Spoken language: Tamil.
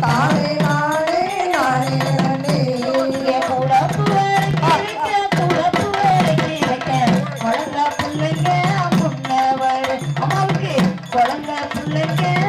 打。சொல்லுங்க